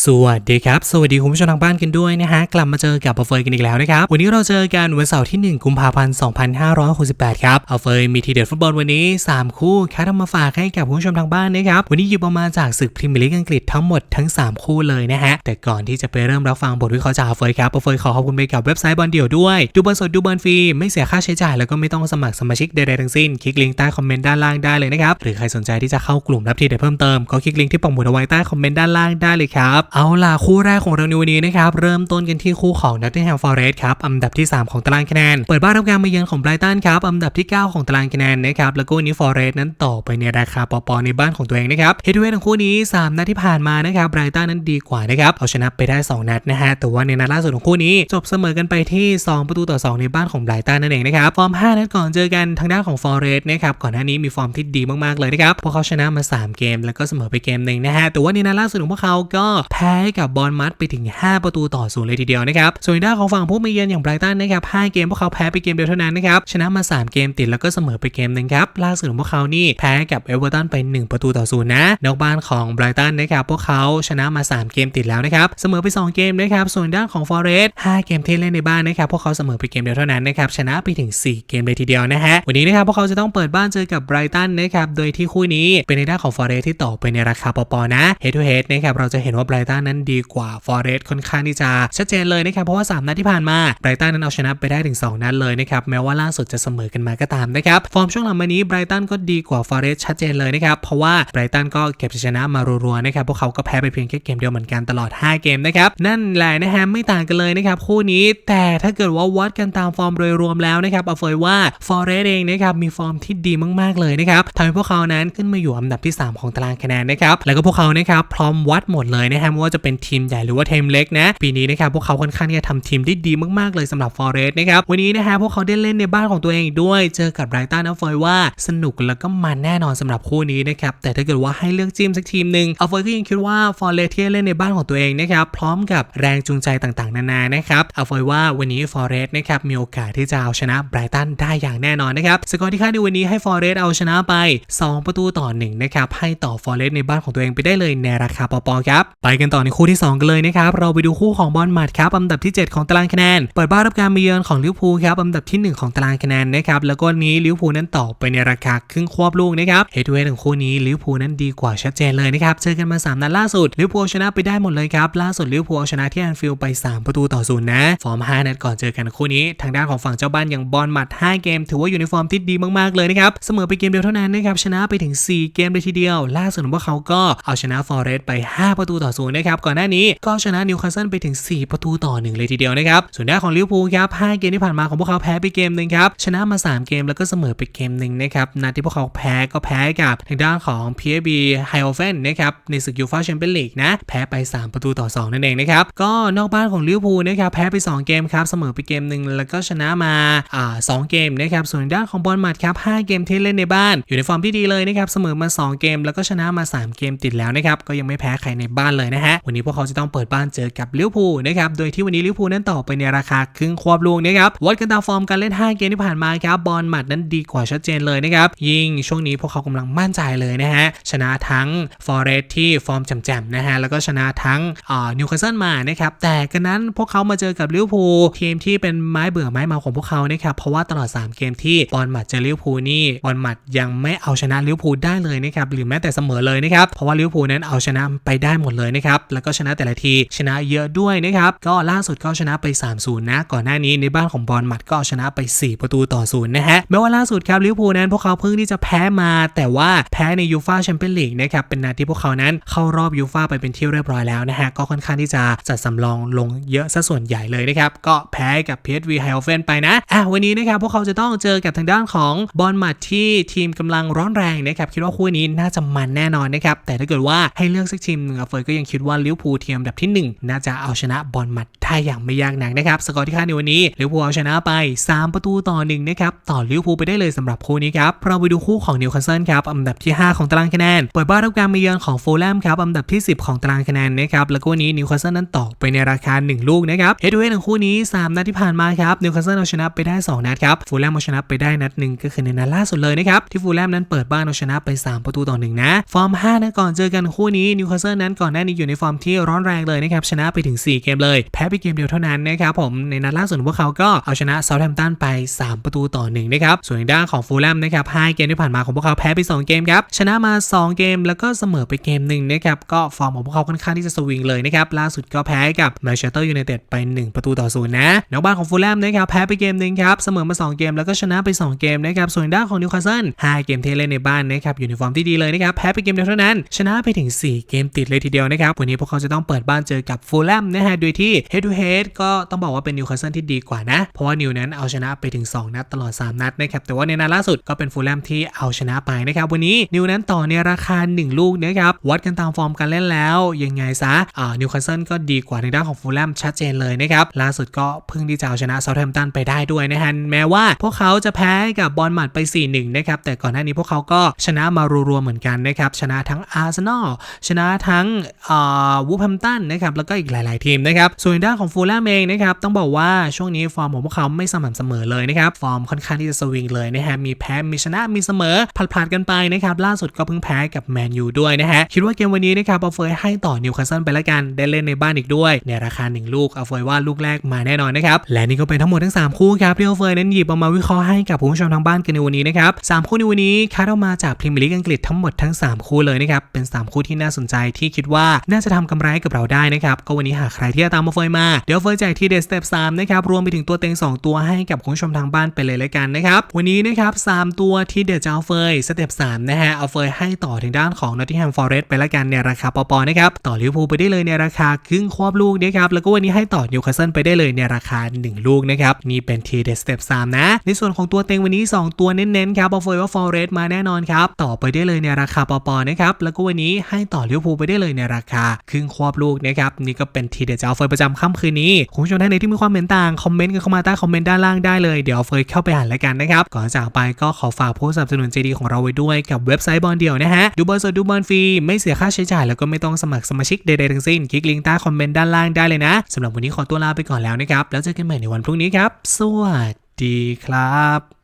สวัสดีครับ สวัสดีคุณผู้ชมทางบ้านกันด้วยนะฮะ กลับมาเจอกับอัลเฟยกันอีกแล้วนะครับ วันนี้เราเจอกันวันเสาร์ที่ 1 กุมภาพันธ์ 2568 ครับอัลเฟยมีทีเด็ดฟุตบอลวันนี้ 3 คู่คัดเอามาฝากให้กับคุณผู้ชมทางบ้านนะครับ วันนี้หยิบเออกมาณจากศึกพรีเมียร์ลีกอังกฤษทั้งหมดทั้ง 3 คู่เลยนะฮะ แต่ก่อนที่จะไปเริ่มรับฟังบทวิเคราะห์จากอัลเฟยครับอัลเฟยขอขอบคุณไปกับเว็บไซต์บอลเดี่ยวด้วยดูบอลสดดูบอลฟรีไม่เสียค่าใช้จ่ายแล้วก็ไม่ต้องสมัครสมาชิกใดๆทั้งสิ้นคลิกลิงก์ใต้คอมเมนต์ด้านล่างได้เลยนะครับหรือใครสนใจที่จะเข้ากลุ่มรับทีเด็ดเพิ่มเติมก็คลิกลิงก์ที่ปักหมุดเอาไว้ใต้คอมเมนต์ด้านล่างได้เลยครับเอาล่ะคู่แรกของเราในวันนี้นะครับ เริ่มต้นกันที่คู่ของ Nottingham Forest ครับ อันดับที่ 3 ของตารางคะแนน เปิดบ้านรับการมาเยือนของไบรตันครับ อันดับที่ 9 ของตารางคะแนนนะครับ แล้วก็นี้ Forest นั้นต่อไปในราคาปอปอในบ้านของตัวเองนะครับ เฮดเวทของคู่นี้ 3 นัดที่ผ่านมานะครับไบรตันนั้นดีกว่านะครับ เอาชนะไปได้ 2 นัดนะฮะ แต่ว่าในนัดล่าสุดของคู่นี้ จบเสมอกันไปที่ 2 ประตูต่อ 2 ในบ้านของไบรตันนั่นเองนะครับ ฟอร์ม 5 นัดก่อนเจอกันทางด้านของ Forest นะครับ ก่อนหน้านี้มีฟอร์มที่ดีมากๆเลยนะครับ พวกเขาชนะมา 3 เกม แล้วก็เสมอไปเกมหนึ่งนะฮะ แต่ว่าในนัดล่าสุดของพวกเขาก็แพ้กับบอลมัดไปถึง 5 ประตูต่อศูนย์เลยทีเดียวนะครับ ส่วนด้านของฝั่งผู้มาเยือนอย่างไบรตันนะครับ5เกมพวกเขาแพ้ไปเกมเดียวเท่านั้นนะครับ ชนะมา 3 เกมติดแล้วก็เสมอไปเกมหนึ่งครับ ล่าสุดของพวกเขานี่แพ้กับเอเวอร์ตันไป 1 ประตูต่อศูนย์นะ นอกบ้านของไบรตันนะครับ พวกเขาชนะมา 3 เกมติดแล้วนะครับ เสมอไป 2 เกมนะครับ ส่วนด้านของ Forest 5เกมที่เล่นในบ้านนะครับ พวกเขาเสมอไปเกมเดียวเท่านั้นนะครับ ชนะไปถึง 4 เกมเลยทีเดียวนะฮะ วันนี้นะครับพวกเขาจะต้องเปิดบ้านเจอกับไบรตันนะครับ โดยที่คู่นี้เป็นในด้านของ Forest ที่ต่อไปในราคาปอปอนะ Head to Head นะครับเราจะเห็นว่าไบรตันนั้นดีกว่า Forest ค่อนข้างที่จะชัดเจนเลยนะครับเพราะว่า 3 นัดที่ผ่านมาไบรตันนั้นเอาชนะไปได้ถึง 2 นัดเลยนะครับแม้ว่าล่าสุดจะเสมอกันมาก็ตามนะครับฟอร์มช่วงหลังมานี้ไบรตันก็ดีกว่า Forest ชัดเจนเลยนะครับเพราะว่าไบรตันก็เก็บชัยชนะมารัวๆนะครับพวกเขาก็แพ้ไปเพียงแค่เกมเดียวเหมือนกันตลอด 5 เกมนะครับนั่นแหละนะฮะไม่ต่างกันเลยนะครับคู่นี้แต่ถ้าเกิดว่าวัดกันตามฟอร์มโดยรวมแล้วนะครับเอาเฟยว่า Forest เองนะครับมีฟอร์มที่ดีมากๆเลยนะครับทำให้พวกเขานั้นขึ้นมาอยู่อันดับที่ 3 ของตารางคะแนนนะครับแล้วก็พวกเขานะครับพร้อมวัดหมดเลยนะฮะไม่ว่าจะเป็นทีมใหญ่หรือว่าทีมเล็กนะ ปีนี้นะครับพวกเขาค่อนข้างที่จะทำทีมได้ดีมากๆเลยสำหรับ Forest นะครับวันนี้นะฮะพวกเขาได้เล่นในบ้านของตัวเองด้วย เจอกับไบรตันเอาเฟยว่าสนุกแล้วก็มันแน่นอนสำหรับคู่นี้นะครับแต่ถ้าเกิดว่าให้เลือกจิ้มสักทีมหนึ่งเอาเฟยก็ยังคิดว่า Forest ที่เล่นในบ้านของตัวเองนะครับพร้อมกับแรงจูงใจต่างๆ นานานะครับเอาเฟยว่าวันนี้ Forest นะครับมีโอกาสที่จะเอาชนะไบรตันได้อย่างแน่นอนนะครับสกอร์ที่คาดในวันนี้ให้ Forest เอาชนะไป 2 ประตูต่อ1นะครับให้ต่อ Forest ในบ้านของตัวเองไปได้เลยในราคาปอปอครับไปกันต่อในคู่ที่ 2 กันเลยนะครับ เราไปดูคู่ของบอลมัดครับอันดับที่ 7 ของตารางคะแนน เปิดบ้านรับการมาเยือนของลิเวอร์พูลครับอันดับที่ 1 ของตารางคะแนนนะครับ แล้วก็นี้ลิเวอร์พูลนั้นต่อไปในราคาครึ่งควบลูกนะครับเฮดเวทของคู่นี้ลิเวอร์พูลนั้นดีกว่าชัดเจนเลยนะครับ เจอกันมา 3 นัดล่าสุดลิเวอร์พูลชนะไปได้หมดเลยครับ ล่าสุดลิเวอร์พูลเอาชนะที่แอนฟิลด์ไป 3 ประตูต่อศูนย์นะ ฟอร์ม 5 นัดก่อนเจอกันคู่นี้ ทางด้านของฝั่งเจ้าบ้านอย่างบอลมัด 5 เกม ถือว่าอยู่ในฟอร์มที่ดีมากๆเลยนะครับเสมอไปเกมเดียวเท่านั้นนะครับชนะไปถึง 4 เกมเลยทีเดียว ล่าสุดของพวกเขาก็เอาชนะฟอร์เรสต์ไป 5 ประตูต่อศูนนะครับก่อนหน้านี้ก็ชนะนิวคาสเซิลไปถึง 4 ประตูต่อ 1 เลยทีเดียวนะครับส่วนด้านของลิเวอร์พูลครับ5เกมที่ผ่านมาของพวกเขาแพ้ไปเกมหนึ่งครับชนะมา 3 เกมแล้วก็เสมอไปเกมหนึ่งนะครับนัดที่พวกเขาแพ้ก็แพ้กับทางด้านของ PSV h i o f e n นะครับในศึกยูฟ่าแชมเปี้ยนลีกนะแพ้ไป 3 ประตูต่อ 2 นั่นเองนะครับก็นอกบ้านของลิเวอร์พูลนะครับแพ้ไป 2 เกมครับเสมอไปเกมหนึ่งแล้วก็ชนะมาอ่า2เกมนะครับส่วนด้านของบอลมัดครับ5เกมที่เล่นในบ้าน อยู่ในฟอร์มที่ดีเลยนะครับเสมอมา 2 เกม แล้วก็ชนะมา 3 เกมติดแล้วนะครับก็ยังไม่แพ้ใครในบ้านเลยนะฮะ วันนี้พวกเขาจะต้องเปิดบ้านเจอกับลิเวอร์พูลนะครับ โดยที่วันนี้ลิเวอร์พูลนั้นต่อไปในราคาครึ่งควบลูกนะครับ วัดกันตามฟอร์มการเล่น 5 เกมที่ผ่านมาครับ บอลมัดนั้นดีกว่าชัดเจนเลยนะครับ ยิ่งช่วงนี้พวกเขากำลังมั่นใจเลยนะฮะ ชนะทั้งฟอร์เรสที่ฟอร์มแจ่มๆนะฮะ แล้วก็ชนะทั้งอ่านิวคาสเซิลมานะครับ แต่กันนั้นพวกเขามาเจอกับลิเวอร์พูลทีมที่เป็นไม้เบื่อไม้เมาของพวกเขานะครับ เพราะว่าตลอด 3 เกมที่บอลมัดเจอลิเวอร์พูลนี่บอลมัดยังไม่เอาชนะลิเวอร์พูลได้เลยนะครับ หรือแม้แต่เสมอเลยนะครับ เพราะว่าลิเวอร์พูลนั้นเอาชนะไปได้หมดเลยนะครับแล้วก็ชนะแต่ละทีชนะเยอะด้วยนะครับ ก็ล่าสุดก็ชนะไป 3-0 นะ ก่อนหน้านี้ในบ้านของบอลมัดก็ชนะไป 4 ประตูต่อศูนย์นะฮะแม้ว่าล่าสุดครับลิเวอร์พูลนั้นพวกเขาเพิ่งที่จะแพ้มา แต่ว่าแพ้ในยูฟ่าแชมเปี้ยนลีกนะครับเป็นนัดที่พวกเขานั้นเข้ารอบยูฟ่าไปเป็นที่เรียบร้อยแล้วนะฮะก็ค่อนข้างที่จะจัดสำรองลงเยอะซะส่วนใหญ่เลยนะครับก็แพ้กับ PSV h i o f e n ไปนะอะวันนี้นะครับพวกเขาจะต้องเจอกับทางด้านของบอลมัดที่ทีมกำลังร้อนแรงนะครับคิดว่าคู่นี้น่าจะมันแน่นอนนะครับแต่ถ้าเกิดว่าให้เลือกสักทีมหนึ่งอะเฟยก็ยังคิดว่าลิเวอร์พูลทียมดับที่ 1 น่าจะเอาชนะบอลมัดได้อย่างไม่ยากนักนะครับ สกอร์ที่คาดในวันนี้ลิเวอร์พูลเอาชนะไป 3 ประตูต่อ1นะครับต่อลิเวอร์พูลไปได้เลยสำหรับคู่นี้ครับเราไปดูคู่ของนิวคาสเซิลครับอันดับที่ 5 ของตารางคะแนนเปิดบ้านรับการมาเยือนของโฟลแลมครับอันดับที่ 10 ของตารางคะแนนนะครับแล้วก็วันนี้นิวคาสเซิลนั้นต่อไปในราคา 1 ลูกนะครับเฮดเวทของคู่นี้ 3 นัดที่ผ่านมาครับนิวคาสเซิลเอาชนะไปได้ 2 นัดครับฟูลแลมเอาชนะไปได้นัดหนึ่งก็คือในนัดล่าสุดเลยนะครับที่ฟูลแลมนั้นเปิดบ้านเอาชนะไป 3 ประตูต่อ1นะฟอร์ม5นะก่อนเจอกันคู่นี้นิวคาสเซิลนั้นก่อนหน้านี้อยู่ในฟอร์มที่ร้อนแรงเลยนะครับชนะไปถึง 4 เกมเลย แพ้ไปเกมเดียวเท่านั้นนะครับผมในนัดล่าสุดพวกเขาก็เอาชนะเซาท์แฮมป์ตันไป 3 ประตูต่อหนึ่งนะครับส่วนด้านของฟูลแลมนะครับ5เกมที่ผ่านมาของพวกเขาแพ้ไป 2 เกมครับชนะมา 2 เกมแล้วก็เสมอไปเกมหนึ่งนะครับก็ฟอร์มของพวกเขาค่อนข้างที่จะสวิงเลยนะครับล่าสุดก็แพ้กับแมนเชสเตอร์ยูไนเต็ดไป 1 ประตูต่อศูนย์นะนอกบ้านของฟูลแลมนะครับแพ้ไปเกมหนึ่งครับเสมอมา 2 เกมแล้วก็ชนะไป 2 เกมนะครับส่วนด้านของนิวคาสเซิล5เกมที่เล่นในบ้านนะครับอยู่ในฟอร์มที่ดีเลยนะครับแพ้ไปเกมเดียวเท่านั้น ชนะไปถึง 4 เกมติดเลยทีเดียวนะครับวันนี้พวกเขาจะต้องเปิดบ้านเจอกับฟูลแลมนะฮะโดยที่ head to head ก็ต้องบอกว่าเป็นนิวคาสเซิลที่ดีกว่านะ เพราะว่านิวนั้นเอาชนะไปถึง 2 นัดตลอด 3 นัดนะครับแต่ว่าในนัดล่าสุดก็เป็นฟูลแลมที่เอาชนะไปนะครับวันนี้นิวนั้นต่อในราคา 1 ลูกนะครับวัดกันตามฟอร์มการเล่นแล้วยังไงซะอ่านิวคาสเซิลก็ดีกว่าในด้านของฟูลแลมชัดเจนเลยนะครับล่าสุดก็เพิ่งที่จะเอาชนะเซาท์แฮมป์ตันไปได้ด้วยนะฮะแม้ว่าพวกเขาจะแพ้กับบอลหมัดไป 4-1 นะครับแต่ก่อนหน้านี้พวกเขาก็ชนะมารัวๆเหมือนกันนะครับชนะทั้งอาร์เซนอลชนะทั้งวูฟแฮมตันนะครับแล้วก็อีกหลาย ๆ ทีมนะครับส่วนด้านของฟูลแลมเองนะครับต้องบอกว่าช่วงนี้ฟอร์มของพวกเขาไม่สม่ำเสมอเลยนะครับฟอร์มค่อนข้างที่จะสวิงเลยนะฮะมีแพ้มีชนะมีเสมอผลัดๆกันไปนะครับล่าสุดก็เพิ่งแพ้กับแมนยูด้วยนะฮะคิดว่าเกมวันนี้นะครับเอาเฟยให้ต่อนิวคาสเซิลไปละกันได้เล่นในบ้านอีกด้วย ในราคา 1 ลูกเอาเฟยว่าลูกแรกมาแน่นอนนะครับและนี่ก็เป็นทั้งหมดทั้ง 3 คู่ครับที่เอาเฟยนั้นหยิบเอามาวิเคราะห์ให้กับผู้ชมทางบ้านกันในวันนี้นะครับสามคู่ในวันนี้คัดออกมาจากพรีเมียร์ลีกอังกฤษทั้งหมดทั้ง 3 คู่เลยนะครับเป็น 3 คู่ที่น่าสนใจที่คิดว่าน่าจะทำกำไรกับเราได้นะครับ ก็วันนี้หากใครที่จะตามมาเฟยมา เดี๋ยวเฟยแจกที่เดสเต็ปสามนะครับ รวมไปถึงตัวเต็ง 2 ตัวให้กับคุณผู้ชมทางบ้านไปเลยเลยกันนะครับ วันนี้นะครับสามตัวที่เดจะเอาเฟยสเต็ปสามนะฮะเอาเฟยให้ต่อถึงด้านของ Nottingham Forest ไปละกันในราคาปอปอนะครับต่อลิเวอร์พูลไปได้เลยในราคาครึ่งควบลูกนะครับแล้วก็วันนี้ให้ต่อนิวคาสเซิลไปได้เลยในราคา 1 ลูกนะครับนี่เป็นทีเดสเต็ปสามนะในส่วนของตัวเต็งวันนี้ 2 ตัวเน้นๆครับเอาเฟยว่า Forest มาแน่นอนครับต่อไปได้เลยในราคาปอปอนะครับแล้วก็วันนี้ให้ต่อลิเวอร์พูลไปได้เลยในราคาครึ่งควบลูกนะครับนี่ก็เป็นทีเดจะเอาเฟยประจำค่ำคืนนี้คุณผู้ชมท่านไหนที่มีความเห็นต่างคอมเมนต์กันเข้ามาใต้คอมเมนต์ด้านล่างได้เลยเดี๋ยวเอาเฟยเข้าไปอ่านแล้วกันนะครับก่อนจากไปก็ขอฝากผู้สนับสนุนใจดีของเราไว้ด้วยกับเว็บไซต์บอลเดียวนะฮะดูบอลสดดูบอลฟรีไม่เสียค่าใช้จ่ายแล้วก็ไม่ต้องสมัครสมาชิกใดๆทั้งสิ้นคลิกลิงก์ใต้คอมเมนต์ด้านล่างได้เลยนะสำหรับวันนี้ขอตัวลาไปก่อนแล้วนะครับแล้วเจอกันใหม่ในวันพรุ่งนี้ครับสวัสดีครับ